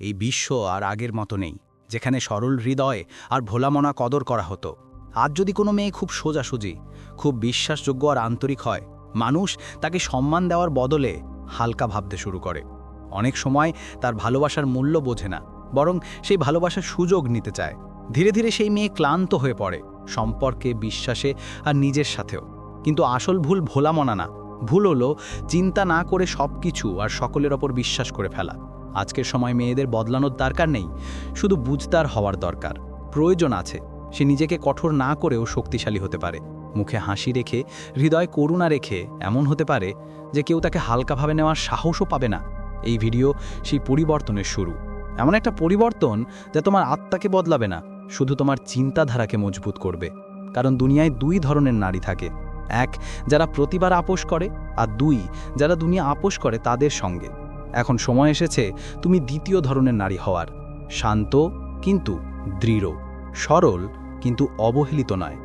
এই বিশ্ব আর আগের মতো নেই, যেখানে সরল হৃদয় আর ভোলামনা কদর করা হতো। আজ যদি কোনো মেয়ে খুব সোজাসুজি, খুব বিশ্বাসযোগ্য আর আন্তরিক হয়, মানুষ তাকে সম্মান দেওয়ার বদলে হালকা ভাবতে শুরু করে। অনেক সময় তার ভালোবাসার মূল্য বোঝে না, বরং সেই ভালোবাসার সুযোগ নিতে চায়। ধীরে ধীরে সেই মেয়ে ক্লান্ত হয়ে পড়ে, সম্পর্কে, বিশ্বাসে আর নিজের সাথেও। কিন্তু আসল ভুল ভোলামনা না, ভুল হলো চিন্তা না করে সব কিছু আর সকলের ওপর বিশ্বাস করে ফেলা। আজকের সময় মেয়েদের বদলানোর দরকার নেই, শুধু বুঝতার হওয়ার দরকার। প্রয়োজন আছে, সে নিজেকে কঠোর না করেও শক্তিশালী হতে পারে। মুখে হাসি রেখে, হৃদয় করুণা রেখে এমন হতে পারে যে কেউ তাকে হালকাভাবে নেওয়ার সাহসও পাবে না। এই ভিডিও সেই পরিবর্তনের শুরু। এমন একটা পরিবর্তন যা তোমার আত্মাকে বদলাবে না, শুধু তোমার চিন্তাধারাকে মজবুত করবে। কারণ দুনিয়ায় দুই ধরনের নারী থাকে। এক, যারা প্রতিবার আপোষ করে, আর দুই, যারা দুনিয়া আপোষ করে তাদের সঙ্গে। এখন সময় এসেছে তুমি দ্বিতীয় ধরনের নারী হওয়ার। শান্ত, কিন্তু দৃঢ়। সরল, কিন্তু অবহেলিত নয়।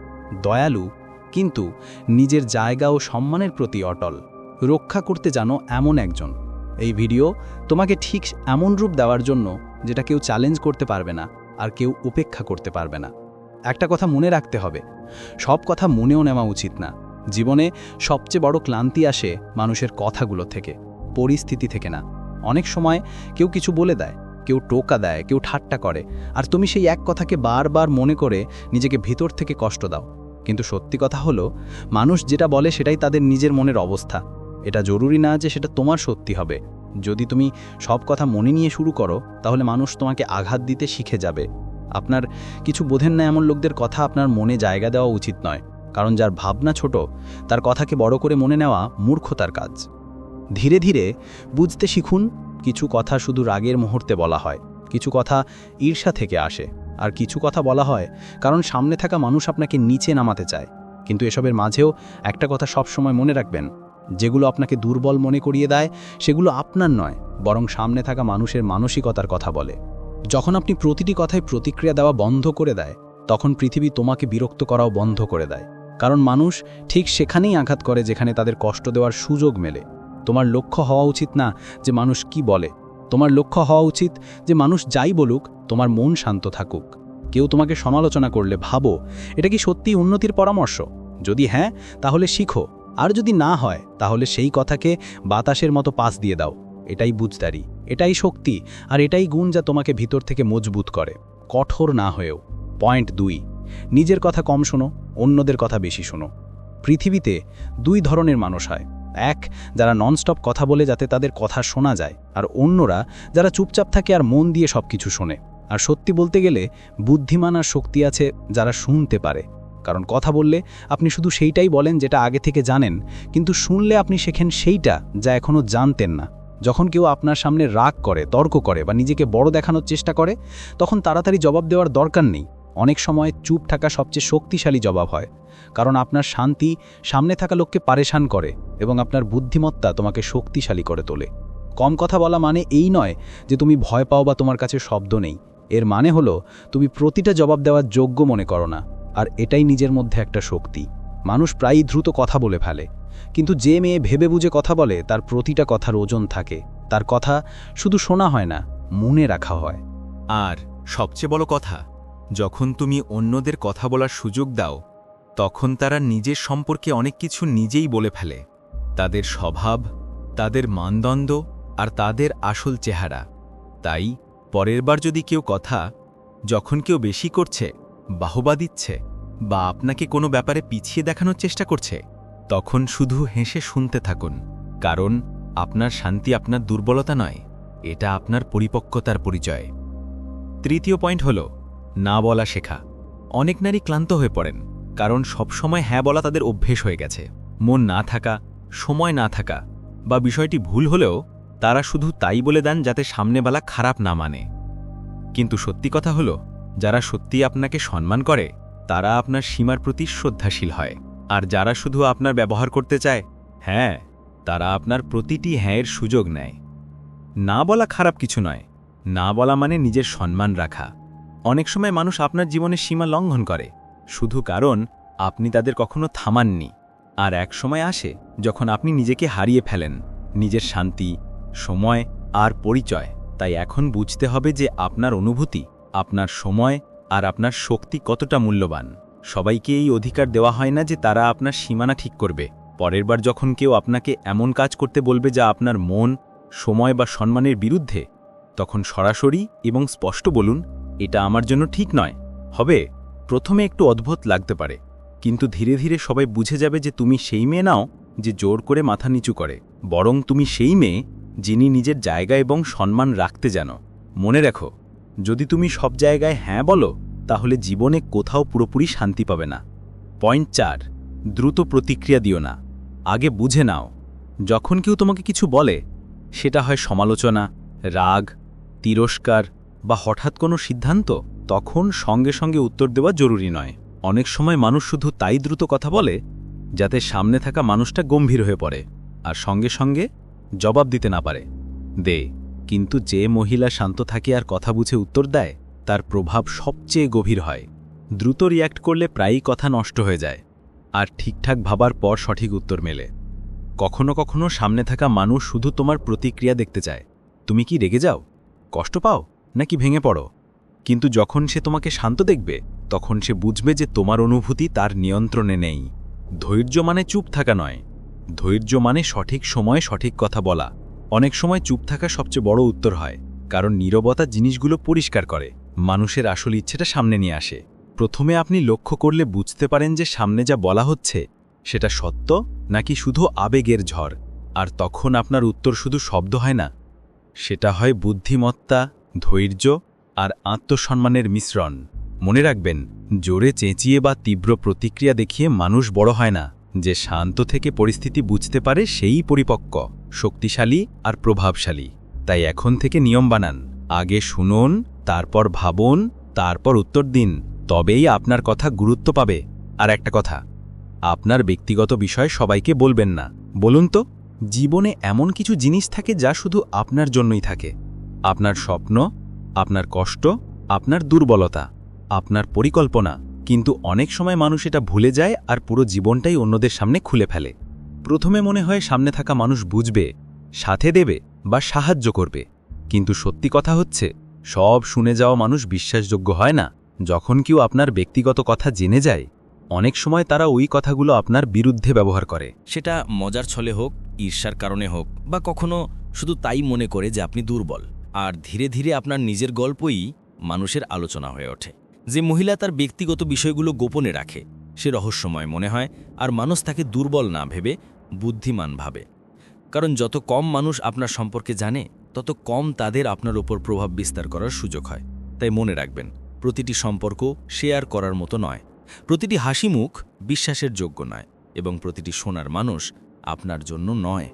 দয়ালু, কিন্তু নিজের জায়গা ও সম্মানের প্রতি অটল। রক্ষা করতে জানো এমন একজন। এই ভিডিও তোমাকে ঠিক এমন রূপ দেওয়ার জন্য যেটা কেউ চ্যালেঞ্জ করতে পারবে না আর কেউ উপেক্ষা করতে পারবে না। একটা কথা মনে রাখতে হবে, সব কথা মনেও নেওয়া উচিত না। জীবনে সবচেয়ে বড় ক্লান্তি আসে মানুষের কথাগুলো থেকে, পরিস্থিতি থেকে না। অনেক সময় কেউ কিছু বলে দেয়, কেউ টোকা দেয়, কেউ ঠাট্টা করে। আর তুমি সেই এক কথাকে বারবার মনে করে নিজেকে ভিতর থেকে কষ্ট দাও। কিন্তু সত্যি কথা হলো, মানুষ যেটা বলে সেটাই তাদের নিজের মনের অবস্থা। এটা জরুরি না যে সেটা তোমার সত্যি হবে। যদি তুমি সব কথা মনে নিয়ে শুরু করো, তাহলে মানুষ তোমাকে আঘাত দিতে শিখে যাবে। আপনার কিছু বোধেন না এমন লোকদের কথা আপনার মনে জায়গা দেওয়া উচিত নয়। কারণ যার ভাবনা ছোট, তার কথাকে বড় করে মনে নেওয়া মূর্খতার কাজ। ধীরে ধীরে বুঝতে শিখুন, কিছু কথা শুধু রাগের মুহূর্তে বলা হয়, কিছু কথা ঈর্ষা থেকে আসে, আর কিছু কথা বলা হয় কারণ সামনে থাকা মানুষ আপনাকে নিচে নামাতে চায়। কিন্তু এসবের মাঝেও একটা কথা সবসময় মনে রাখবেন, যেগুলো আপনাকে দুর্বল মনে করিয়ে দেয়, সেগুলো আপনার নয়, বরং সামনে থাকা মানুষের মানসিকতার কথা বলে। যখন আপনি প্রতিটি কথায় প্রতিক্রিয়া দেওয়া বন্ধ করে দেয়, তখন পৃথিবী তোমাকে বিরক্ত করাও বন্ধ করে দেয়। কারণ মানুষ ঠিক সেখানেই আঘাত করে যেখানে তাদের কষ্ট দেওয়ার সুযোগ মেলে। তোমার লক্ষ্য হওয়া উচিত না যে মানুষ কি বলে। তোমার লক্ষ্য হওয়া উচিত যে মানুষ যাই বলুক, তোমার মন শান্ত থাকুক। কেউ তোমাকে সমালোচনা করলে ভাবো, এটা কি সত্যিই উন্নতির পরামর্শ? যদি হ্যাঁ তাহলে শিখো। আর যদি না হয়, তাহলে সেই কথাকে বাতাসের মতো পাস দিয়ে দাও। এটাই বুঝদারি, এটাই শক্তি, আর এটাই গুণ যা তোমাকে ভিতর থেকে মজবুত করে। কঠোর না হয়েও। পয়েন্ট দুই, নিজের কথা কম শোনো, অন্যদের কথা বেশি শোনো। পৃথিবীতে দুই ধরনের মানুষ হয়। এক, যারা ননস্টপ কথা বলে যাতে তাদের কথা শোনা যায়, আর অন্যরা যারা চুপচাপ থাকে আর মন দিয়ে সব কিছু শোনে। আর সত্যি বলতে গেলে, বুদ্ধিমান আর শক্তি আছে যারা শুনতে পারে। কারণ কথা বললে আপনি শুধু সেইটাই বলেন যেটা আগে থেকে জানেন, কিন্তু শুনলে আপনি শেখেন সেইটা যা এখনও জানতেন না। যখন কেউ আপনার সামনে রাগ করে, তর্ক করে বা নিজেকে বড় দেখানোর চেষ্টা করে, তখন তাড়াতাড়ি জবাব দেওয়ার দরকার নেই। অনেক সময় চুপ থাকা সবচেয়ে শক্তিশালী জবাব হয়, কারণ আপনার শান্তি সামনে থাকা লোককে পারেশান করে এবং আপনার বুদ্ধিমত্তা তোমাকে শক্তিশালী করে তোলে। কম কথা বলা মানে এই নয় যে তুমি ভয় পাও বা তোমার কাছে শব্দ নেই। এর মানে হলো, তুমি প্রতিটা জবাব দেওয়ার যোগ্য মনে করো না, আর এটাই নিজের মধ্যে একটা শক্তি। মানুষ প্রায়ই দ্রুত কথা বলে ফেলে, কিন্তু যে মেয়ে ভেবে বুঝে কথা বলে, তার প্রতিটা কথার ওজন থাকে। তার কথা শুধু শোনা হয় না, মনে রাখা হয়। আর সবচেয়ে বড় কথা যখন তুমি অন্যদের কথা বলার সুযোগ দাও, তখন তারা নিজের সম্পর্কে অনেক কিছু নিজেই বলে ফেলে। তাদের স্বভাব, তাদের মানদণ্ড আর তাদের আসল চেহারা। তাই, পরের বার যদি কেউ কথা, যখন কেউ বেশি করছে, বাহবা দিচ্ছে বা আপনাকে কোনো ব্যাপারে পিছিয়ে দেখানোর চেষ্টা করছে, তখন শুধু হেসে শুনতে থাকুন, কারণ আপনার শান্তি আপনার দুর্বলতা নয়, এটা আপনার পরিপক্কতার পরিচয়। তৃতীয় পয়েন্ট হল না বলা শেখা। অনেক নারী ক্লান্ত হয়ে পড়েন, কারণ সবসময় হ্যাঁ বলা তাদের অভ্যেস হয়ে গেছে। মন না থাকা, সময় না থাকা বা বিষয়টি ভুল হলেও তারা শুধু তাই বলে দেন যাতে সামনেবেলা খারাপ না মানে। কিন্তু সত্যি কথা হলো, যারা সত্যি আপনাকে সম্মান করে, তারা আপনার সীমার প্রতি শ্রদ্ধাশীল হয়। আর যারা শুধু আপনার ব্যবহার করতে চায় হ্যাঁ তারা আপনার প্রতিটি হ্যাঁয়ের সুযোগ নেয়। না বলা খারাপ কিছু নয়, না বলা মানে নিজের সম্মান রাখা। অনেক সময় মানুষ আপনার জীবনের সীমা লঙ্ঘন করে। শুধু কারণ, আপনি তাদের কখনো থামাননি। আর এক সময় আসে, যখন আপনি নিজেকে হারিয়ে ফেলেন। নিজের শান্তি, সময় আর পরিচয়। তাই এখন বুঝতে হবে যে আপনার অনুভূতি, আপনার সময় আর আপনার শক্তি কতটা মূল্যবান। সবাইকে এই অধিকার দেওয়া হয় না যে তারা আপনার সীমানা ঠিক করবে। পরের বার যখন কেউ আপনাকে এমন কাজ করতে বলবে যা আপনার মন, সময় বা সম্মানের বিরুদ্ধে, তখন সরাসরি এবং স্পষ্ট বলুন এটা আমার জন্য ঠিক নয়। হবে, প্রথমে একটু অদ্ভুত লাগতে পারে, কিন্তু ধীরে ধীরে সবাই বুঝে যাবে যে তুমি সেই মেয়ে নাও যে জোর করে মাথা নিচু করে, বরং তুমি সেই মেয়ে যিনি নিজের জায়গা এবং সম্মান রাখতে জানো মনে রাখো, যদি তুমি সব জায়গায় হ্যাঁ বলো, তাহলে জীবনে কোথাও পুরোপুরি শান্তি পাবে না। পয়েন্ট চার, দ্রুত প্রতিক্রিয়া দিও না। আগে বুঝে নাও, যখন কেউ তোমাকে কিছু বলে, সেটা হয় সমালোচনা, রাগ, তিরস্কার বা হঠাৎ কোনো সিদ্ধান্ত, তখন সঙ্গে সঙ্গে উত্তর দেওয়া জরুরি নয়। অনেক সময় মানুষ শুধু তাই দ্রুত কথা বলে, যাতে সামনে থাকা মানুষটা গম্ভীর হয়ে পড়ে আর সঙ্গে সঙ্গে জবাব দিতে না পারে। দে, কিন্তু যে মহিলা শান্ত থাকে আর কথা বুঝে উত্তর দেয়, তার প্রভাব সবচেয়ে গভীর হয়। দ্রুত রিয়্যাক্ট করলে প্রায়ই কথা নষ্ট হয়ে যায় আর ঠিকঠাক ভাবার পর সঠিক উত্তর মেলে। কখনো কখনো সামনে থাকা মানুষ শুধু তোমার প্রতিক্রিয়া দেখতে চায়। তুমি কি রেগে যাও? কষ্ট পাও? নাকি ভেঙে পড়ো। কিন্তু যখন সে তোমাকে শান্ত দেখবে, তখন সে বুঝবে যে তোমার অনুভূতি তার নিয়ন্ত্রণে নেই। ধৈর্য মানে চুপ থাকা নয়। ধৈর্য মানে সঠিক সময়ে সঠিক কথা বলা। অনেক সময় চুপ থাকা সবচেয়ে বড় উত্তর হয়, কারণ নীরবতা জিনিসগুলো পরিষ্কার করে। মানুষের আসল ইচ্ছেটা সামনে নিয়ে আসে। প্রথমে আপনি লক্ষ্য করলে বুঝতে পারেন যে সামনে যা বলা হচ্ছে, সেটা সত্য নাকি শুধু আবেগের ঝড়। আর তখন আপনার উত্তর শুধু শব্দ হয় না। সেটা হয় বুদ্ধিমত্তা ধৈর্য আর আত্মসম্মানের মিশ্রণ। মনে রাখবেন, জোরে চেঁচিয়ে বা তীব্র প্রতিক্রিয়া দেখিয়ে মানুষ বড় হয় না। যে শান্ত থেকে পরিস্থিতি বুঝতে পারে, সেই পরিপক্ক, শক্তিশালী আর প্রভাবশালী। তাই এখন থেকে নিয়ম বানান। আগে শুনুন, তারপর ভাবুন, তারপর উত্তর দিন। তবেই আপনার কথা গুরুত্ব পাবে। আর একটা কথা, আপনার ব্যক্তিগত বিষয় সবাইকে বলবেন না। বলুন তো, জীবনে এমন কিছু জিনিস থাকে যা শুধু আপনার জন্যই থাকে। আপনার স্বপ্ন, আপনার কষ্ট, আপনার দুর্বলতা, আপনার পরিকল্পনা। কিন্তু অনেক সময় মানুষ এটা ভুলে যায় আর পুরো জীবনটাই অন্যদের সামনে খুলে ফেলে। প্রথমে মনে হয় সামনে থাকা মানুষ বুঝবে, সাথে দেবে বা সাহায্য করবে। কিন্তু সত্যি কথা হচ্ছে, সব শুনে যাওয়া মানুষ বিশ্বাসযোগ্য হয় না। যখন কেউ আপনার ব্যক্তিগত কথা জেনে যায়, অনেক সময় তারা ওই কথাগুলো আপনার বিরুদ্ধে ব্যবহার করে। সেটা মজার ছলে হোক, ঈর্ষার কারণে হোক, বা কখনো শুধু তাই মনে করে যে আপনি দুর্বল। আর ধীরে ধীরে আপনার নিজের গল্পই মানুষের আলোচনা হয়ে ওঠে। যে মহিলা তার ব্যক্তিগত বিষয়গুলো গোপনে রাখে, সে রহস্যময় মনে হয় আর মানুষ তাকে দুর্বল না ভেবে বুদ্ধিমান ভাবে। কারণ যত কম মানুষ আপনার সম্পর্কে জানে, তত কম তাদের আপনার ওপর প্রভাব বিস্তার করার সুযোগ হয়। তাই মনে রাখবেন, প্রতিটি সম্পর্ক শেয়ার করার মতো নয়। প্রতিটি হাসি মুখ বিশ্বাসের যোগ্য নয় এবং প্রতিটি সোনার মানুষ আপনার জন্য নয়।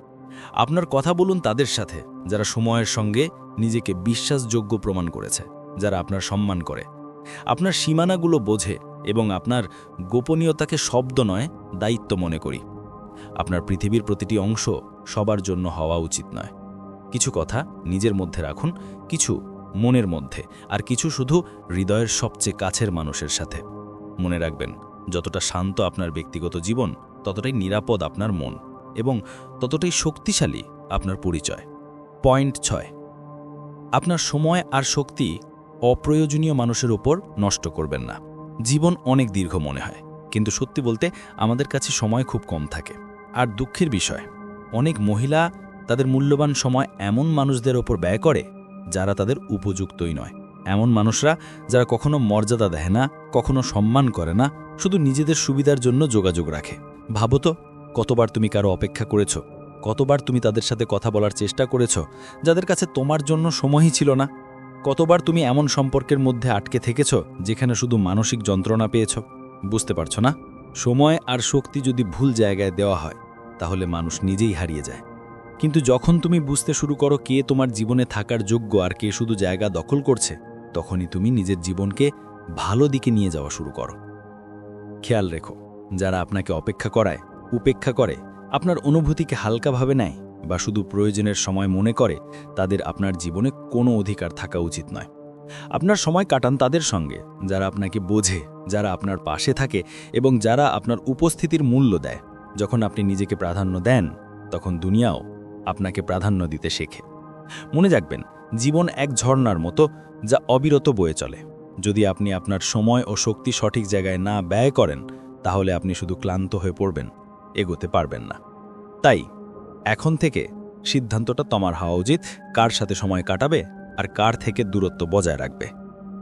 আপনার কথা বলুন তাদের সাথে, যারা সময়ের সঙ্গে নিজেকে বিশ্বাসযোগ্য প্রমাণ করেছে, যারা আপনার সম্মান করে। আপনার সীমানাগুলো বোঝে এবং আপনার গোপনীয়তাকে শব্দ নয়, দায়িত্ব মনে করি। আপনার পৃথিবীর প্রতিটি অংশ সবার জন্য হওয়া উচিত নয়। কিছু কথা নিজের মধ্যে রাখুন, কিছু মনের মধ্যে, আর কিছু শুধু হৃদয়ের সবচেয়ে কাছের মানুষের সাথে। মনে রাখবেন, যতটা শান্ত আপনার ব্যক্তিগত জীবন, ততটাই নিরাপদ আপনার মন। এবং ততটাই শক্তিশালী আপনার পরিচয়। পয়েন্ট ছয়, আপনার সময় আর শক্তি অপ্রয়োজনীয় মানুষের ওপর নষ্ট করবেন না। জীবন অনেক দীর্ঘ মনে হয়, কিন্তু সত্যি বলতে আমাদের কাছে সময় খুব কম থাকে। আর দুঃখের বিষয়, অনেক মহিলা তাদের মূল্যবান সময় এমন মানুষদের ওপর ব্যয় করে যারা তাদের উপযুক্তই নয়। এমন মানুষরা যারা কখনো মর্যাদা দেয় না, কখনো সম্মান করে না, শুধু নিজেদের সুবিধার জন্য যোগাযোগ রাখে। ভাবো তো কতবার তুমি কারও অপেক্ষা করেছ? কতবার তুমি তাদের সাথে কথা বলার চেষ্টা করেছ, যাদের কাছে তোমার জন্য সময়ই ছিল না? কতবার তুমি এমন সম্পর্কের মধ্যে আটকে থেকেছ, যেখানে শুধু মানসিক যন্ত্রণা পেয়েছ? বুঝতে পারছ না? সময় আর শক্তি যদি ভুল জায়গায় দেওয়া হয়, তাহলে মানুষ নিজেই হারিয়ে যায়। কিন্তু যখন তুমি বুঝতে শুরু করো কে তোমার জীবনে থাকার যোগ্য আর কে শুধু জায়গা দখল করছে, তখনই তুমি নিজের জীবনকে ভালো দিকে নিয়ে যাওয়া শুরু করো। খেয়াল রেখো, যারা আপনাকে অপেক্ষা করায় উপেক্ষা করে, আপনার অনুভূতিকে হালকাভাবে নেয় বা শুধু প্রয়োজনের সময় মনে করে, তাদের আপনার জীবনে কোনো অধিকার থাকা উচিত নয়। আপনার সময় কাটান তাদের সঙ্গে, যারা আপনাকে বোঝে, যারা আপনার পাশে থাকে এবং যারা আপনার উপস্থিতির মূল্য দেয়। যখন আপনি নিজেকে প্রাধান্য দেন, তখন দুনিয়াও আপনাকে প্রাধান্য দিতে শেখে। মনে রাখবেন, জীবন এক ঝর্ণার মতো যা অবিরত বয়ে চলে। যদি আপনি আপনার সময় ও শক্তি সঠিক জায়গায় না ব্যয় করেন, তাহলে আপনি শুধু ক্লান্ত হয়ে পড়বেন। এগোতে পারবেন না। তাই, এখন থেকে সিদ্ধান্তটা তোমার হওয়া উচিত, কার সাথে সময় কাটাবে আর কার থেকে দূরত্ব বজায় রাখবে।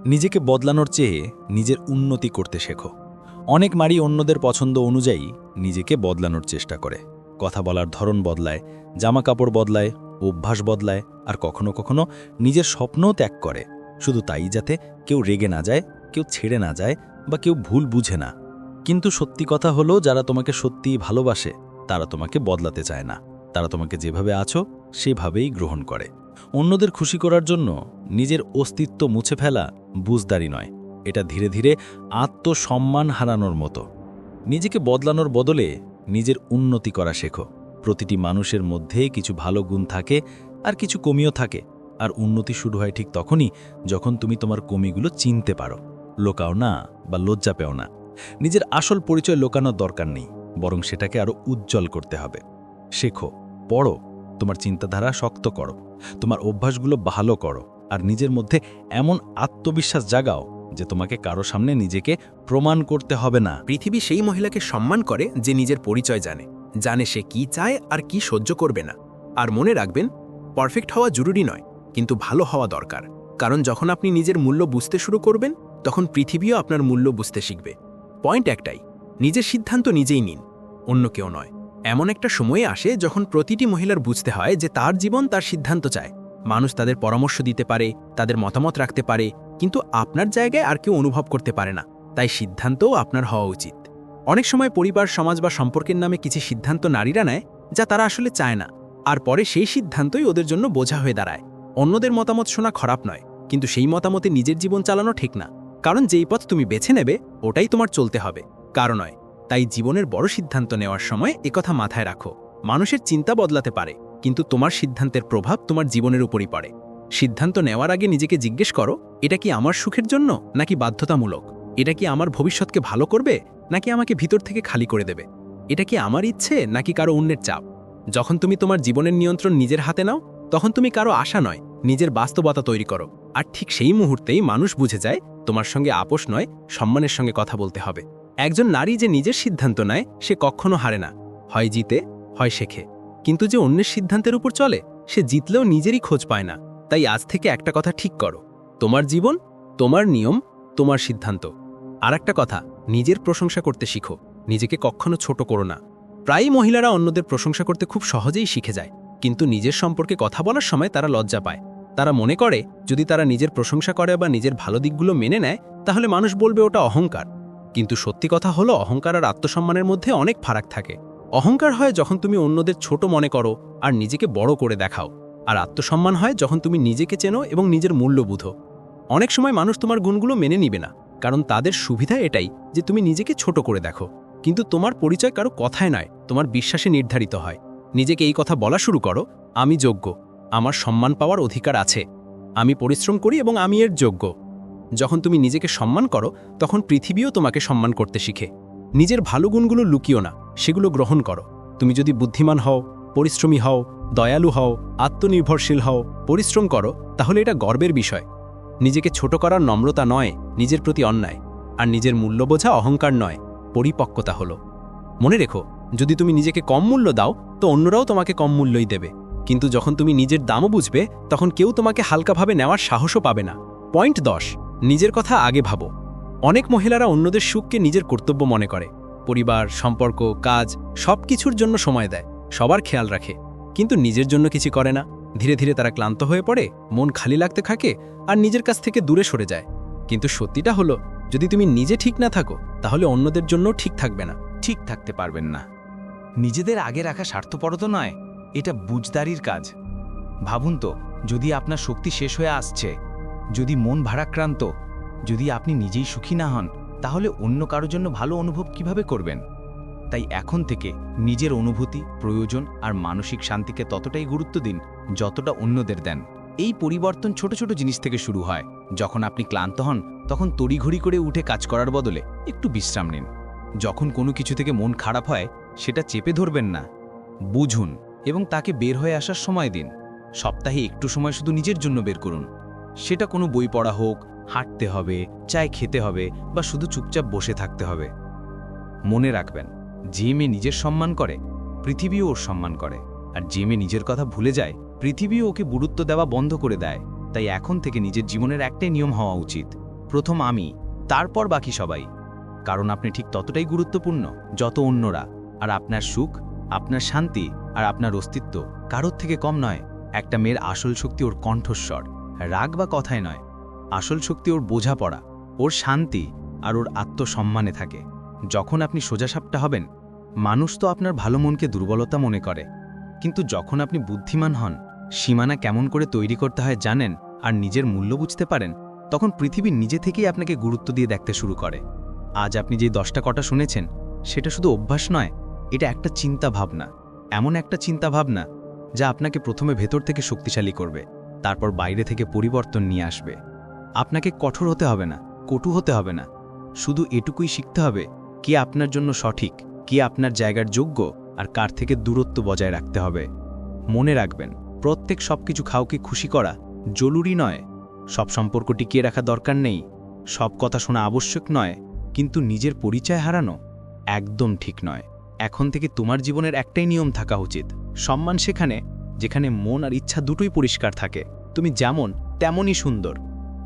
নিজেকে বদলানোর চেয়ে নিজের উন্নতি করতে শেখো। অনেক মারি অন্যদের পছন্দ অনুযায়ী নিজেকে বদলানোর চেষ্টা করে। কথা বলার ধরন বদলায় জামা কাপড় বদলায়, অভ্যাস বদলায় আর কখনো কখনো নিজের স্বপ্নও ত্যাগ করে। শুধু তাই যাতে কেউ রেগে না যায়, কেউ ছেড়ে না যায় বা কেউ ভুল বুঝে না। কিন্তু সত্যি কথা হলো, যারা তোমাকে সত্যিই ভালোবাসে, তারা তোমাকে বদলাতে চায় না। তারা তোমাকে যেভাবে আছো, সেভাবেই গ্রহণ করে। অন্যদের খুশি করার জন্য নিজের অস্তিত্ব মুছে ফেলা বুঝদারি নয়। এটা ধীরে ধীরে আত্মসম্মান হারানোর মতো। নিজেকে বদলানোর বদলে নিজের উন্নতি করা শেখো। প্রতিটি মানুষের মধ্যে কিছু ভালো গুণ থাকে আর কিছু কমিও থাকে। আর উন্নতি শুরু হয় ঠিক তখনই যখন তুমি তোমার কমিগুলো চিনতে পারো। লোকাও না বা লজ্জা পেও না। নিজের আসল পরিচয় লোকানোর দরকার নেই, বরং সেটাকে আরও উজ্জ্বল করতে হবে। শেখো, পড়ো, তোমার চিন্তাধারা শক্ত করো, তোমার অভ্যাসগুলো ভালো করো, আর নিজের মধ্যে এমন আত্মবিশ্বাস জাগাও যে তোমাকে কারও সামনে নিজেকে প্রমাণ করতে হবে না। পৃথিবী সেই মহিলাকে সম্মান করে যে নিজের পরিচয় জানে জানে সে কি চায় আর কি সহ্য করবে না। আর মনে রাখবেন, পারফেক্ট হওয়া জরুরি নয়, কিন্তু ভালো হওয়া দরকার। কারণ যখন আপনি নিজের মূল্য বুঝতে শুরু করবেন, তখন পৃথিবীও আপনার মূল্য বুঝতে শিখবে। পয়েন্ট একটাই, নিজের সিদ্ধান্ত নিজেই নিন, অন্য কেউ নয়। এমন একটা সময়ে আসে যখন প্রতিটি মহিলার বুঝতে হয় যে তার জীবন তার সিদ্ধান্ত চায়। মানুষ তাদের পরামর্শ দিতে পারে, তাদের মতামত রাখতে পারে, কিন্তু আপনার জায়গায় আর কেউ অনুভব করতে পারে না। তাই সিদ্ধান্তও আপনার হওয়া উচিত। অনেক সময় পরিবার, সমাজ বা সম্পর্কের নামে কিছু সিদ্ধান্ত নারীরা নেয় যা তারা আসলে চায় না, আর পরে সেই সিদ্ধান্তই ওদের জন্য বোঝা হয়ে দাঁড়ায়। অন্যদের মতামত শোনা খারাপ নয়, কিন্তু সেই মতামতে নিজের জীবন চালানো ঠিক না। কারণ যেই পথ তুমি বেছে নেবে, ওটাই তোমার চলতে হবে। কারণ নয়, তাই জীবনের বড় সিদ্ধান্ত নেওয়ার সময় একথা মাথায় রাখো। মানুষের চিন্তা বদলাতে পারে, কিন্তু তোমার সিদ্ধান্তের প্রভাব তোমার জীবনের উপরই পড়ে। সিদ্ধান্ত নেওয়ার আগে নিজেকে জিজ্ঞেস করো, এটা কি আমার সুখের জন্য, নাকি বাধ্যতামূলক? এটা কি আমার ভবিষ্যৎকে ভালো করবে, নাকি আমাকে ভিতর থেকে খালি করে দেবে? এটা কি আমার ইচ্ছে, নাকি কারও অন্যের চাপ? যখন তুমি তোমার জীবনের নিয়ন্ত্রণ নিজের হাতে নাও, তখন তুমি কারও আশা নয়, নিজের বাস্তবতা তৈরি করো। আর ঠিক সেই মুহূর্তেই মানুষ বুঝে যায়, তোমার সঙ্গে আপোষ নয়, সম্মানের সঙ্গে কথা বলতে হবে। একজন নারী যে নিজের সিদ্ধান্ত নেয়, সে কখনো হারে না। হয় জিতে, হয় শেখে। কিন্তু যে অন্যের সিদ্ধান্তের উপর চলে, সে জিতলেও নিজেরই খোঁজ পায় না। তাই আজ থেকে একটা কথা ঠিক করো। তোমার জীবন, তোমার নিয়ম, তোমার সিদ্ধান্ত। আর একটা কথা, নিজের প্রশংসা করতে শিখো। নিজেকে কখনো ছোট করো না। প্রায়ই মহিলারা অন্যদের প্রশংসা করতে খুব সহজেই শিখে যায়। কিন্তু নিজের সম্পর্কে কথা বলার সময় তারা লজ্জা পায়। তারা মনে করে, যদি তারা নিজের প্রশংসা করে বা নিজের ভালো দিকগুলো মেনে নেয়, তাহলে মানুষ বলবে ওটা অহংকার। কিন্তু সত্যি কথা হলো, অহংকার আর আত্মসম্মানের মধ্যে অনেক ফারাক থাকে। অহংকার হয় যখন তুমি অন্যদের ছোট মনে করো আর নিজেকে বড় করে দেখাও। আর আত্মসম্মান হয় যখন তুমি নিজেকে চেনো এবং নিজের মূল্য বুঝো। অনেক সময় মানুষ তোমার গুণগুলো মেনে নিবে না, কারণ তাদের সুবিধা এটাই যে তুমি নিজেকে ছোট করে দেখো। কিন্তু তোমার পরিচয় কারও কথায় নয়, তোমার বিশ্বাসে নির্ধারিত হয়। নিজেকে এই কথা বলা শুরু করো, আমি যোগ্য। আমার সম্মান পাওয়ার অধিকার আছে। আমি পরিশ্রম করি এবং আমি এর যোগ্য। যখন তুমি নিজেকে সম্মান করো, তখন পৃথিবীও তোমাকে সম্মান করতে শিখে। নিজের ভালো গুণগুলো লুকিও না, সেগুলো গ্রহণ করো। তুমি যদি বুদ্ধিমান হও, পরিশ্রমী হও, দয়ালু হও, আত্মনির্ভরশীল হও, পরিশ্রম করো, তাহলে এটা গর্বের বিষয়। নিজেকে ছোট করার নম্রতা নয়, নিজের প্রতি অন্যায়। আর নিজের মূল্য বোঝা অহংকার নয়, পরিপক্কতা হলো। মনে রেখো, যদি তুমি নিজেকে কম মূল্য দাও, তো অন্যরাও তোমাকে কম মূল্যই দেবে। কিন্তু যখন তুমি নিজের দামও বুঝবে, তখন কেউ তোমাকে হালকাভাবে নেওয়ার সাহসও পাবে না। পয়েন্ট দশ, নিজের কথা আগে ভাবো। অনেক মহিলারা অন্যদের সুখকে নিজের কর্তব্য মনে করে। পরিবার, সম্পর্ক, কাজ সব কিছুর জন্য সময় দেয়, সবার খেয়াল রাখে। কিন্তু নিজের জন্য কিছু করে না। ধীরে ধীরে তারা ক্লান্ত হয়ে পড়ে, মন খালি লাগতে থাকে আর নিজের কাছ থেকে দূরে সরে যায়। কিন্তু সত্যিটা হলো, যদি তুমি নিজে ঠিক না থাকো, তাহলে অন্যদের জন্য ঠিক থাকবে না। ঠিক থাকতে পারবেন না। নিজেদের আগে রাখা স্বার্থপরতা নয়। এটা বুঝদারির কাজ। ভাবুন তো, যদি আপনার শক্তি শেষ হয়ে আসছে, যদি মন ভারাক্রান্ত, যদি আপনি নিজেই সুখী না হন, তাহলে অন্য কারোর জন্য ভালো অনুভব কীভাবে করবেন? তাই এখন থেকে নিজের অনুভূতি, প্রয়োজন আর মানসিক শান্তিকে ততটাই গুরুত্ব দিন, যতটা অন্যদের দেন। এই পরিবর্তন ছোট ছোট জিনিস থেকে শুরু হয়। যখন আপনি ক্লান্ত হন, তখন তড়িঘড়ি করে উঠে কাজ করার বদলে একটু বিশ্রাম নিন। যখন কোনো কিছু থেকে মন খারাপ হয়, সেটা চেপে ধরবেন না। বুঝুন এবং তাকে বের হয়ে আসার সময় দিন। সপ্তাহে একটু সময় শুধু নিজের জন্য বের করুন। সেটা কোনো বই পড়া হোক, হাঁটতে হবে, চায় খেতে হবে বা শুধু চুপচাপ বসে থাকতে হবে। মনে রাখবেন, যে মেয়ে নিজের সম্মান করে, পৃথিবীও ওর সম্মান করে। আর যে মেয়ে নিজের কথা ভুলে যায়, পৃথিবীও ওকে গুরুত্ব দেওয়া বন্ধ করে দেয়। তাই এখন থেকে নিজের জীবনের একটাই নিয়ম হওয়া উচিত। প্রথম আমি, তারপর বাকি সবাই। কারণ আপনি ঠিক ততটাই গুরুত্বপূর্ণ, যত অন্যরা। আর আপনার সুখ আপনার শান্তি আর আপনার অস্তিত্ব কারোর থেকে কম নয়। একটা মেয়ের আসল শক্তি ওর কণ্ঠস্বর, রাগ বা কথায় নয়। আসল শক্তি ওর বোঝাপড়া, ওর শান্তি আর ওর আত্মসম্মানে থাকে। যখন আপনি সোজাসাপটা হবেন, মানুষ তো আপনার ভালো মনকে দুর্বলতা মনে করে। কিন্তু যখন আপনি বুদ্ধিমান হন, সীমানা কেমন করে তৈরি করতে হয় জানেন আর নিজের মূল্য বুঝতে পারেন, তখন পৃথিবী নিজে থেকেই আপনাকে গুরুত্ব দিয়ে দেখতে শুরু করে। আজ আপনি যে দশটা কটা শুনেছেন, সেটা শুধু অভ্যাস নয় এটা একটা চিন্তা ভাবনা এমন একটা চিন্তা ভাবনা যা আপনাকে প্রথমে ভেতর থেকে শক্তিশালী করবে, তারপর বাইরে থেকে পরিবর্তন নিয়ে আসবে। আপনাকে কঠোর হতে হবে না, কটু হতে হবে না। শুধু এটুকুই শিখতে হবে কি আপনার জন্য সঠিক, কি আপনার জায়গার যোগ্য আর কার থেকে দূরত্ব বজায় রাখতে হবে। মনে রাখবেন, প্রত্যেক সবকিছু খাওকে খুশি করা জরুরি নয়। সব সম্পর্ক টিকিয়ে রাখা দরকার নেই। সব কথা শোনা আবশ্যক নয়, কিন্তু নিজের পরিচয় হারানো একদম ঠিক নয়। এখন থেকে তোমার জীবনের একটাই নিয়ম থাকা উচিত। সম্মান সেখানে, যেখানে মন আর ইচ্ছা দুটোই পরিষ্কার থাকে। তুমি যেমন, তেমনই সুন্দর।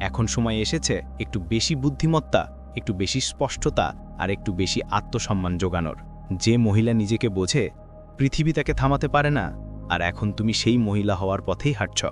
এখন সময় এসেছে একটু বেশি বুদ্ধিমত্তা, একটু বেশি স্পষ্টতা আর একটু বেশি আত্মসম্মান জোগানোর যে মহিলা নিজেকে বোঝে, পৃথিবী তাকে থামাতে পারে না। আর এখন তুমি সেই মহিলা হওয়ার পথেই হাঁটছ।